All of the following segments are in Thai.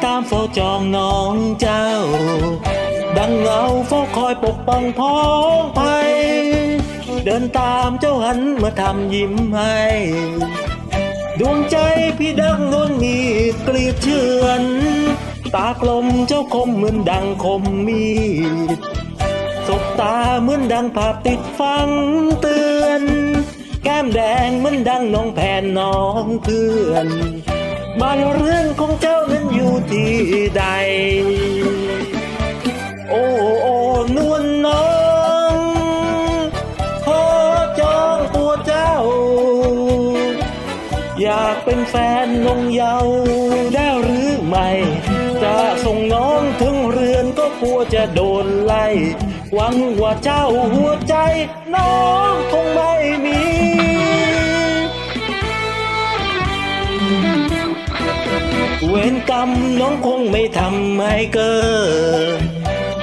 เฝ้าจองน้องเจ้า ดังเงาเฝ้าคอยปกป้องพ้องภัยเดินตามเจ้าหันมาทำยิ้มให้ ดวงใจพี่ดังโดนมีดกรีดเชือน ตากลมเจ้าคมเหมือนดังคมมีดสบตาเหมือนดังภาพติดฟังเตือน แก้มแดงเหมือนดังน้องแผ่นน้องเพื่อน บ้านเรือนของเจ้านั้น อยู่ที่ใด โอ้โอ้นวลน้อง ขอจองตัวเจ้า อยากเป็นแฟนนงเยาวได้หรือไม่จะส่งน้องถึงเรือนก็กลัวจะโดนไล่หวังว่าเจ้าหัวใจ น้องคงไม่มี น้องคงไม่ทำให้เกิด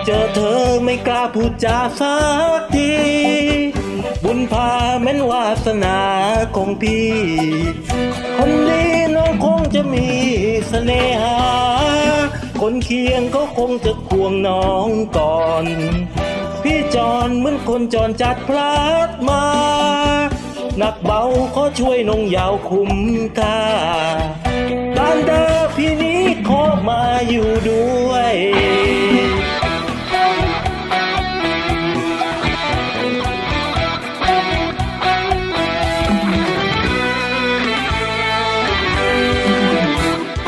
เจอเธอไม่กล้าพูดจาสักที บุญพาแม้นวาสนาของพี่ คนนี้น้องคงจะมีเสน่หา คนเคียงก็คงจะควงน้องก่อน พี่จอนเหมือนคนจรจัดพลัดมาหนักเบาขอช่วยนงยาวคุ้มค่าานเดอพี่นี้ขอมาอยู่ด้วย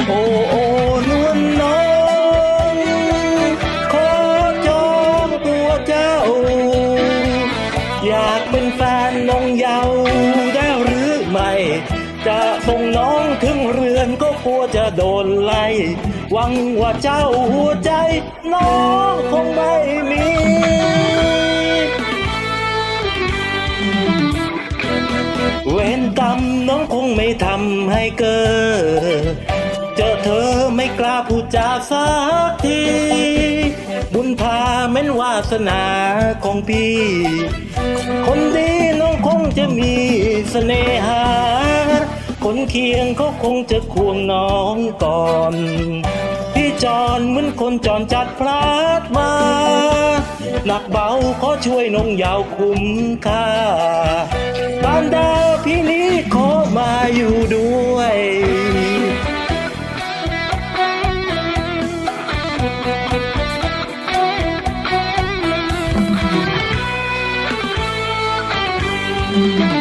โอ้นวลน้องขอจองตัวเจ้าอยากเป็นแฟนน้องเยาว จะส่งน้องถึงเรือนก็กลัวจะโดนไล่หวังว่าเจ้าหัวใจ น้องคงไม่มีเวรกรรมน้องคงไม่ทำให้เกิด เจอเธอไม่กล้าพูดจาสักที บุญพาแม้นวาสนาของพี่ คนดีน้องคงจะมีเสน่หาคน เคียงเขาคงจะควงน้องก่อน พี่จอนเหมือนคนจรจัดพลัดมา หนักเบาขอช่วยนงยาวคุ้มค่าบานดาวพี่นี้ขอมาอยู่ด้วยเ